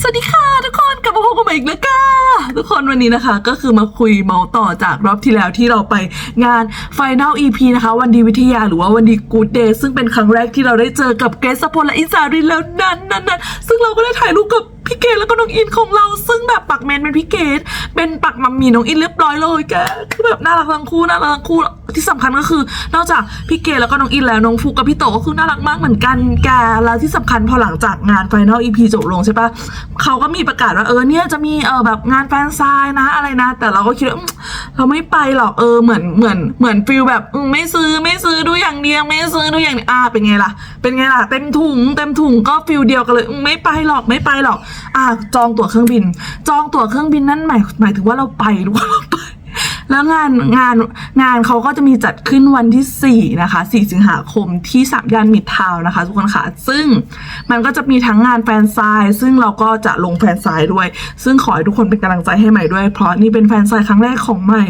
สวัสดีค่ะทุกคนกลับมาพบกันใหม่อีกแล้วค่ะทุกคนวันนี้นะคะ ก็คือมาคุยเมาต่อจากรอบที่แล้วที่เราไปงาน Final EP นะคะ วันดีวิทยาหรือว่าวันดีกูดเดย์ซึ่งเป็นครั้งแรกที่เราได้เจอกับเกรซพลและอิสารินแล้วนั่นนั่นนั่นซึ่งเราก็ได้ถ่ายรูปกับ พี่เกดแล้วก็น้องอินของเรา ซึ่งแบบปักเมนเป็นพี่เกดเป็นปักมัมมี่น้องอินเรียบร้อยเลยแกคือแบบน่ารักทั้งคู่น่ารักทั้งคู่ที่สำคัญก็คือนอกจากพี่เกดแล้วก็น้องอินแล้วน้องฟุกกับพี่โตก็คือน่ารักมากเหมือนกันแกแล้วที่สำคัญพอหลังจากงาน Final EP จบลงใช่ปะเขาก็มีประกาศว่าเออเนี่ยจะมีเออแบบงานแฟนซายนะอะไรนะ แต่เราก็คิดว่าเราไม่ไปหรอกเออเหมือนเหมือนเหมือนฟิลแบบไม่ซื้อไม่ซื้อดูอย่างเดียวไม่ซื้อดูอย่างอ่าเป็นไงล่ะ เป็นไงล่ะเต็มถุงเต็มถุงก็ฟิลเดียวกันเลยไม่ไปหรอกไม่ไปหรอกอ่าจองตั๋วเครื่องบิน จองตั๋วเครื่องบินนั่นหมายหมายถึงว่าเราไปหรือว่าเราไปแล้วงานงานงานเขาก็จะมีจัดขึ้นวันที่ 4 นะคะ 4 สิงหาคมที่สามย่านมิตรทาวนะคะ ทุกคนค่ะ ซึ่งมันก็จะมีทั้งงานแฟนไซายซึ่งเราก็จะลงแฟนไซายด้วย ซึ่งขอให้ทุกคนเป็นกำลังใจให้ใหม่ด้วย เพราะนี่เป็นแฟนไซายครั้งแรกของใหม่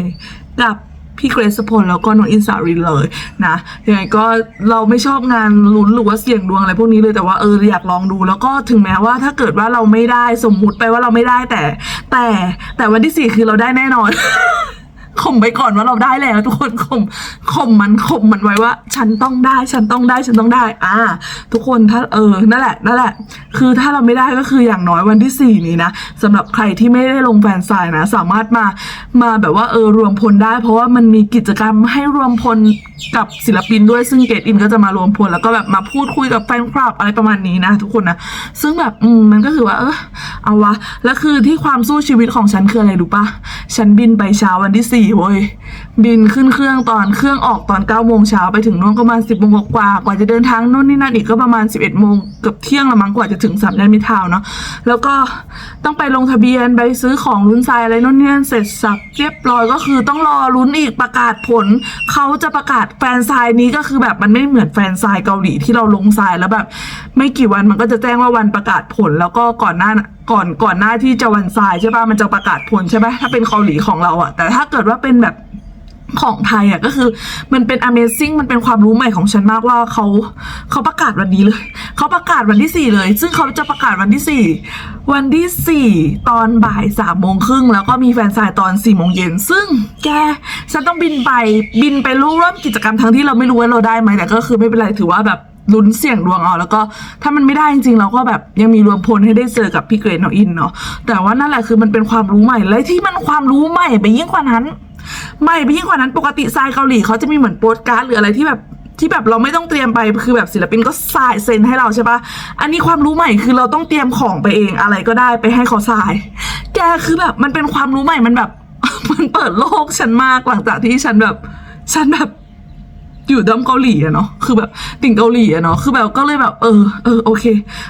กับ พี่เกรซพลแล้วก็น้องอินสารินเลยนะยังไงก็เราไม่ชอบงานลุ้นหรือว่าเสี่ยงดวงอะไรพวกนี้เลยแต่ว่าเอออยากลองดู แล้วก็ถึงแม้ว่าถ้าเกิดว่าเราไม่ได้สมมุติไปว่าเราไม่ได้แต่ แต่แต่วันที่สี่คือเราได้แน่นอน ข่มไปก่อนว่าเราได้แล้ว ทุกคนข่มข่มมันข่มมันไว้ว่า ฉันต้องได้ ฉันต้องได้ฉันต้องได้ อ่า ทุกคนถ้าเออนั่นแหละนั่นแหละ คือถ้าเราไม่ได้ก็คืออย่างน้อยวันที่สี่นี้นะสำหรับใครที่ไม่ได้ลงแฟนไซน์นะ สามารถมามาแบบว่าเออรวมพลได้ เพราะว่ามันมีกิจกรรมให้รวมพลกับศิลปินด้วยซึ่งเกตอินก็จะมารวมพลแล้วก็แบบมาพูดคุยกับแฟนคลับอะไรประมาณนี้นะ ทุกคนนะซึ่งแบบอืมมันก็คือว่าเออเอาวะแล้วคือที่ความสู้ชีวิตของฉันคืออะไรรู้ปะฉันบินไปเช้าวันที่สี่เว้ย บินขึ้นเครื่องตอนเครื่องออกตอนเก้าโมงเช้าไปถึงนู่นก็ประมาณสิบโมงกว่ากว่าจะเดินทางนู่นนี่นั่นอีกก็ประมาณสิบเอ็ดโมงเกือบเที่ยงละมั้งกว่าจะถึงสามย่านมิทาวเนาะแล้วก็ต้องไปลงทะเบียนไปซื้อของลุ้นทรายอะไรนู่นนี่นั่นเสร็จสับเรียบร้อยก็คือต้องรอลุ้นอีกประกาศผลเขาจะประกาศแฟนทรายนี้ก็คือแบบมันไม่เหมือนแฟนทรายเกาหลีที่เราลงทรายแล้วแบบ ไม่กี่วันมันก็จะแจ้งว่าวันประกาศผลแล้วก็ก่อนหน้า ก่อนก่อนหน้าที่จะวันทรายใช่ป่ะมันจะประกาศผลใช่ป่ะถ้าเป็นเกาหลีของเราอะแต่ถ้าเกิดว่าเป็นแบบของไทยอะก็คือมันเป็น Amazing มันเป็นความรู้ใหม่ของฉันมากว่าเขาเขาประกาศวันนี้เลย เขาประกาศวันที่สี่เลย ซึ่งเขาจะประกาศวันที่สี่วันที่สี่ตอนบ่ายสามโมงครึ่งแล้วก็มีแฟนสายตอนสี่โมงเย็นซึ่งแกฉันต้องบินไปบินไปร่วมกิจกรรมทั้งที่เราไม่รู้ว่าเราได้ไหมแต่ก็คือไม่เป็นไรถือว่าแบบ ลุ้นเสี่ยงดวงเอาแล้วก็ถ้ามันไม่ได้จริงๆ เราก็แบบยังมีรวมพลให้ได้เจอกับพี่เกรดน้องอินเนาะแต่ว่านั่นแหละคือมันเป็นความรู้ใหม่และที่มันความรู้ใหม่ไปยิ่งกว่านั้นไม่ไปยิ่งกว่านั้นปกติทรายเกาหลีเขาจะมีเหมือนโปสการ์ดหรืออะไรที่แบบที่แบบเราไม่ต้องเตรียมไปคือแบบศิลปินก็สายเซ็นให้เราใช่ปะอันนี้ความรู้ใหม่คือเราต้องเตรียมของไปเองอะไรก็ได้ไปให้เขาสาย แกคือแบบมันเป็นความรู้ใหม่มันแบบ มันเปิดโลกฉันมากหลังจากที่ฉันแบบ ฉันแบบ อยู่ด้อมเกาหลีอะเนาะคือแบบติ่งเกาหลีอะเนาะคือแบบก็เลยแบบ เออเออโอเค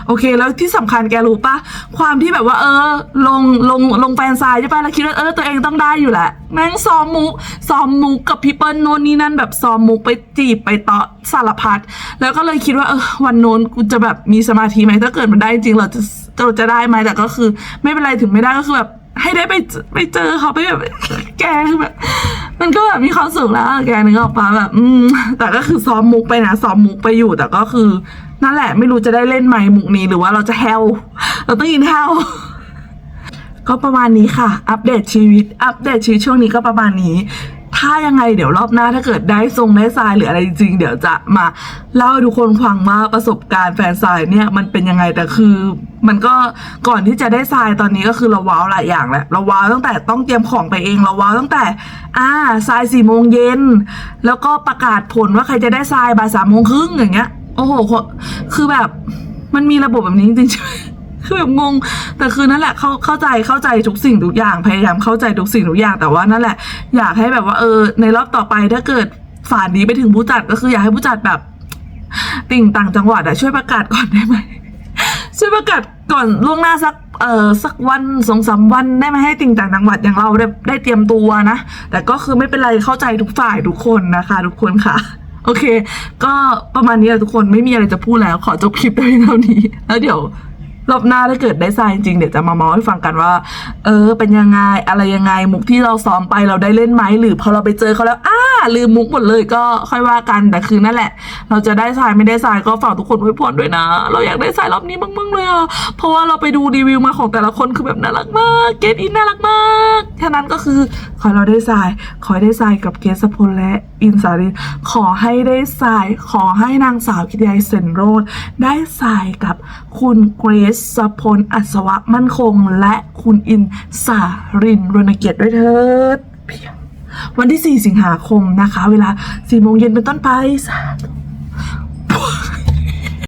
โอเค แล้วที่สำคัญแกรู้ปะความที่แบบว่า เออ ลงลงลงแฟนซายใช่ปะแล้วคิดว่าเออตัวเองต้องได้อยู่แหละแม่งซ้อมมุกซ้อมมุกกับพี่เปิ้ลโน่นนี่นั่นแบบซ้อมมุกไปจีบไปเตาะสารพัดแล้วก็เลยคิดว่าเออวันโน้นกูจะแบบมีสมาธิไหมถ้าเกิดมันได้จริงเราจะเราจะได้ไหมแต่ก็คือ ไม่เป็นไรถึงไม่ได้ก็คือแบบให้ได้ไปเจอไปเจอเขาไปแบบแกคือแบบ มันก็แบบมีความสุขแล้วแกนึกออกปะแบบ อืม แต่ก็คือซ้อมมุกไปนะซ้อมมุกไปอยู่แต่ก็คือ นั่นแหละไม่รู้จะได้เล่นไหมมุกนี้หรือว่าเราจะแฮวเราต้องยินแฮวก็ประมาณนี้ค่ะ อัปเดตชีวิต อัปเดตชีวิตช่วงนี้ก็ประมาณนี้ ถ้ายังไงเดี๋ยวรอบหน้าถ้าเกิดได้ทรงได้ทรายหรืออะไรจริง เดี๋ยวจะมาเล่าให้ทุกคนฟังว่าประสบการณ์แฟนทรายเนี่ยมันเป็นยังไงแต่คือ มันก็ก่อนที่จะได้ทรายตอนนี้ก็คือเราว้าวหลายอย่างแหละเราว้าวตั้งแต่ต้องเตรียมของไปเองเราว้าวตั้งแต่ อ่าทรายสี่โมงเย็น แล้วก็ประกาศผลว่าใครจะได้ทรายบ่ายสามโมงครึ่งอย่างเงี้ย โอ้โห คือแบบ มันมีระบบแบบนี้จริงๆคือแบบงง แต่คือนั่นแหละ เข้าเข้าใจเข้าใจทุกสิ่งทุกอย่าง พยายามเข้าใจทุกสิ่งทุกอย่าง แต่ว่านั่นแหละ อยากให้แบบว่าเออ ในรอบต่อไปถ้าเกิดฝานนี้ไปถึงผู้จัดก็คืออยากให้ผู้จัดแบบ ติ่งต่างจังหวัดอะช่วยประกาศก่อนได้ไหมช่วยประกาศก่อนล่วงหน้าสัก เออสักวันสองสามวันได้ไหมให้ติ่งต่างจังหวัดอย่างเราได้ได้เตรียมตัวนะ แต่ก็คือไม่เป็นไรเข้าใจทุกฝ่ายทุกคนนะคะ ทุกคนค่ะ โอเค ก็ประมาณนี้แหละทุกคนไม่มีอะไรจะพูดแล้ว ขอจบคลิปไปเท่านี้ แล้วเดี๋ยว รอบหน้าถ้าเกิดได้ทรายจริงเดี๋ยวจะมาเมาให้ฟังกันว่า เออ เป็นยังไงอะไรยังไงมุกที่เราซ้อมไปเราได้เล่นไหมหรือพอเราไปเจอเขาแล้วอ้าลืมมุกหมดเลยก็ค่อยว่ากันแต่คือนั่นแหละ เราจะได้ทรายไม่ได้ทรายก็ฝากทุกคนไว้พรด้วยนะ เราอยากได้ทรายรอบนี้มากๆเลยอะเพราะว่าเราไปดูรีวิวมาของแต่ละคนคือแบบน่ารักมากเกตอินน่ารักมากแค่นั้นก็คือขอให้เราได้ทรายขอให้ได้ทรายกับเกสพลและ อินสารินขอให้ได้ทราย ขอให้นางสาวกิตยายเซนโรดได้ทรายกับคุณเกรซสพลอัศวะมั่นคง และคุณอินสารินรณเกียรติด้วยเถิดวันที่ 4 สิงหาคมนะคะ เวลา4โมงเย็นเป็นต้นไปสาธุ